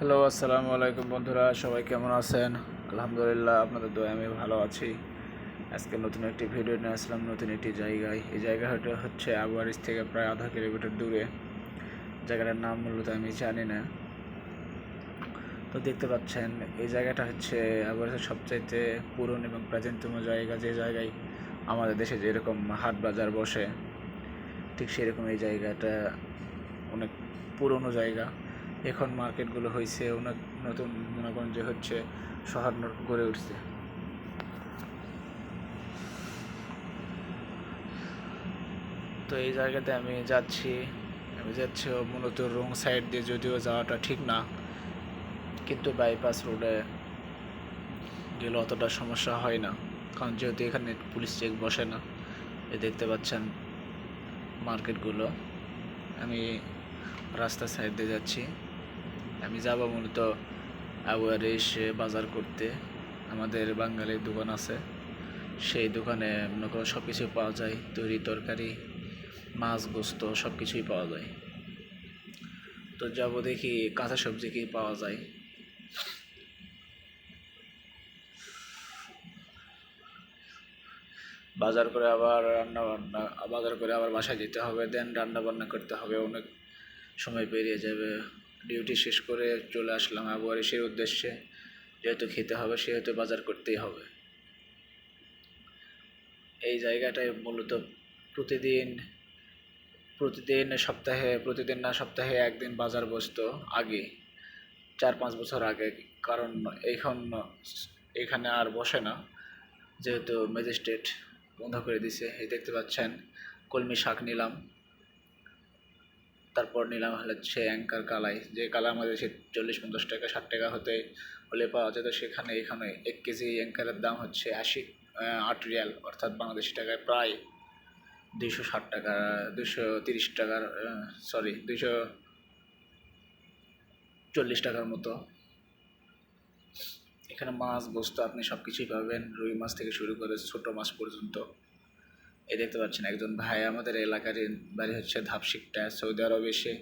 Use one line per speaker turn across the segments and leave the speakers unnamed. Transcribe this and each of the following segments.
Hello, আসসালামু আলাইকুম বন্ধুরা, সবাই কেমন আছেন? আলহামদুলিল্লাহ, আপনাদের দোয়া আমি ভালো আছি। আজকে নতুন একটি ভিডিও নিয়ে আসলাম, নতুন একটি জায়গায়। এই জায়গাটা হচ্ছে আবুয়ারিস থেকে প্রায় আধা কিলোমিটার দূরে। জায়গাটার নাম মূলত আমি জানি না। তো দেখতে পাচ্ছেন, এই জায়গাটা হচ্ছে আবুয়ারিসের সবচাইতে পুরনো এবং প্রাচীনতম জায়গা। যে জায়গায় আমাদের দেশে যেরকম হাট বাজার বসে, ঠিক সেরকম এই জায়গাটা অনেক পুরনো জায়গা। এখন মার্কেটগুলো হয়েছে নতুন মনে হচ্ছে শহর গড়ে উঠছে। তো এই জায়গাতে আমি যাচ্ছি। আমি যাচ্ছি মূলত রং সাইড দিয়ে, যদিও যাওয়াটা ঠিক না। কিন্তু বাইপাস রোডে গেলে অতটা সমস্যা হয় না। কারণ যেহেতু এখানে পুলিশ চেক বসে না, এ দেখতে পাচ্ছেন মার্কেটগুলো। আমি রাস্তার সাইড দিয়ে যাচ্ছি। আমি যাব মূলত আবুয়ারে এসে বাজার করতে। আমাদের বাঙালির দোকান আছে। সেই দোকানে মনে করো সব কিছুই পাওয়া যায়। তৈরি তরকারি, মাছ, গোস্ত সব কিছুই পাওয়া যায়। তো যাব দেখি কাঁচা সবজি কি পাওয়া যায়। বাজার করে আবার রান্না বান্না, বাজার করে আবার বাসায় যেতে হবে। দেন রান্না বান্না করতে হবে। অনেক সময় পেরিয়ে যাবে। ডিউটি শেষ করে চলে আসলাম আবার সেই উদ্দেশ্যে। যেহেতু খেতে হবে, সেহেতু বাজার করতেই হবে। এই জায়গাটায় মূলত প্রতিদিন প্রতিদিন সপ্তাহে, প্রতিদিন না সপ্তাহে একদিন বাজার বসতো আগে চার পাঁচ বছর আগে। কারণ এখন এখানে আর বসে না। যেহেতু ম্যাজিস্ট্রেট বন্ধ করে দিছে, এই দেখতে পাচ্ছেন, কলমি শাক নিলাম। তারপর নিলাম হচ্ছে অ্যাঙ্কার কালাই, যে কালাই আমাদের সে চল্লিশ পঞ্চাশ টাকা, ষাট টাকা হতে হলে পাওয়া যেত, সেখানে এখানে এক কেজি অ্যাঙ্কারের দাম হচ্ছে আশি আট রিয়াল, অর্থাৎ বাংলাদেশি টাকায় প্রায় দুইশো ষাট টাকা দুশো তিরিশ টাকার সরি দুইশো চল্লিশ টাকার মতো। এখানে মাছ, বস্তু আপনি সব কিছুই পাবেন, রুই মাছ থেকে শুরু করে ছোটো মাছ পর্যন্ত। এই দেখতে পাচ্ছেন, একজন ভাই আমাদের এলাকার বাড়ি হচ্ছে ধাপসিকটা সৌদি আরবে এসে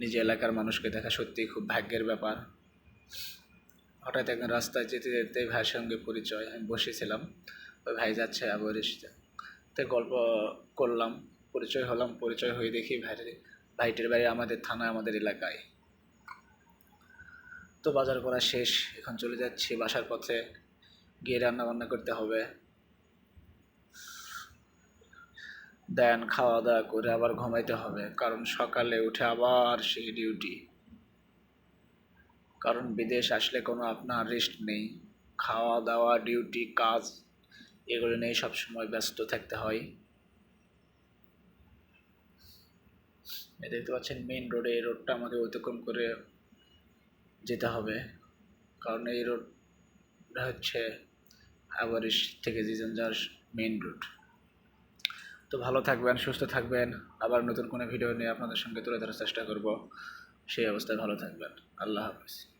নিজ এলাকার মানুষকে দেখা সত্যিই খুব ভাগ্যের ব্যাপার। হঠাৎ একদিন রাস্তায় যেতে যেতে ভাইয়ের সঙ্গে পরিচয়, আমি বসেছিলাম, ওই ভাই যাচ্ছে, আবার এসে তো গল্প করলাম, পরিচয় হলাম, পরিচয় হয়ে দেখি ভাইয়ের, ভাইটির বাড়ি আমাদের থানা, আমাদের এলাকায়। তো বাজার করা শেষ, এখন চলে যাচ্ছি, বাসার পথে গিয়ে রান্না বান্না করতে হবে। দেন খাওয়া দাওয়া করে আবার ঘুমাইতে হবে, কারণ সকালে উঠে আবার সেই ডিউটি কারণ বিদেশ আসলে কোনো আপনার রেস্ট নেই খাওয়া দাওয়া ডিউটি কাজ, এগুলো নিয়ে সবসময় ব্যস্ত থাকতে হয়। দেখতে পাচ্ছেন মেইন রোডে এই রোডটা আমাদের অতিক্রম করে যেতে হবে। কারণ এই রোডটা হচ্ছে আবারিশ থেকে জিজনজার মেইন রোড তো ভালো থাকবেন, সুস্থ থাকবেন। আবার নতুন কোনো ভিডিও নিয়ে আপনাদের সঙ্গে তুলে ধরার চেষ্টা করব। সেই অবস্থায় ভালো থাকবেন। আল্লাহ হাফিজ।